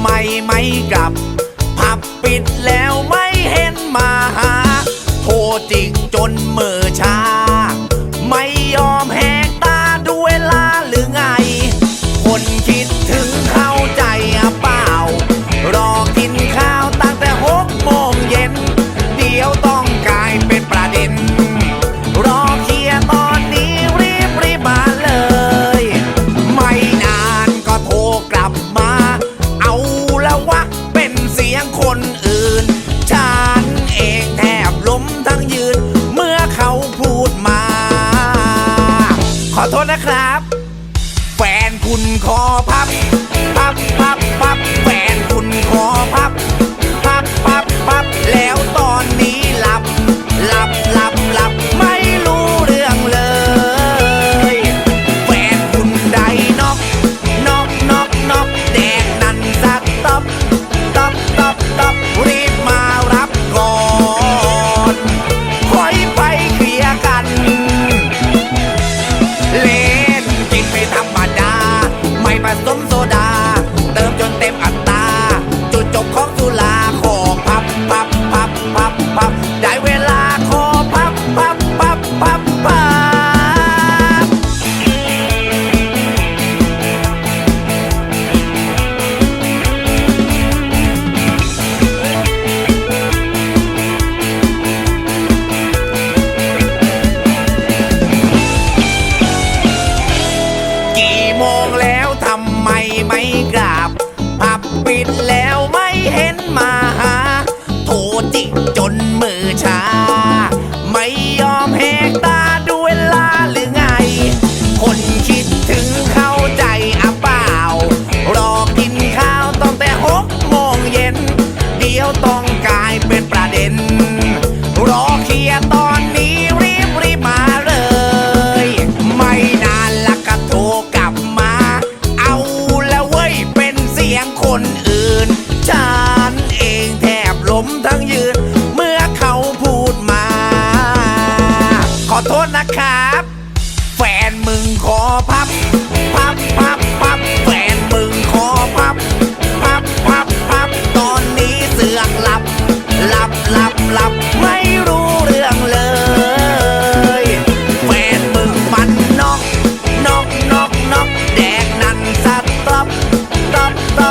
ไมไม่กลับ ผับปิดแล้วไม่เห็นมาหา โทรจริงจนมือชา คนอื่น ฉันเองแทบล้มทั้งยืน เมื่อเขาพูดมา ขอโทษนะครับ แฟนคุณคอพับ พับ พับ พับ แฟนคุณคอ คนอื่นจานเองแทบล้มทั้งยืน เมื่อเขาพูดมา ขอโทษนะครับ แฟนมึงขอพับ พับพับพับแฟนมึงขอพับ พับพับพับตอนนี้เสือกหลับ หลับหลับหลับไม่รู้เรื่องเลยแฟนมึงมันนกนกนกนกแดกนันสต๊ต๊ต๊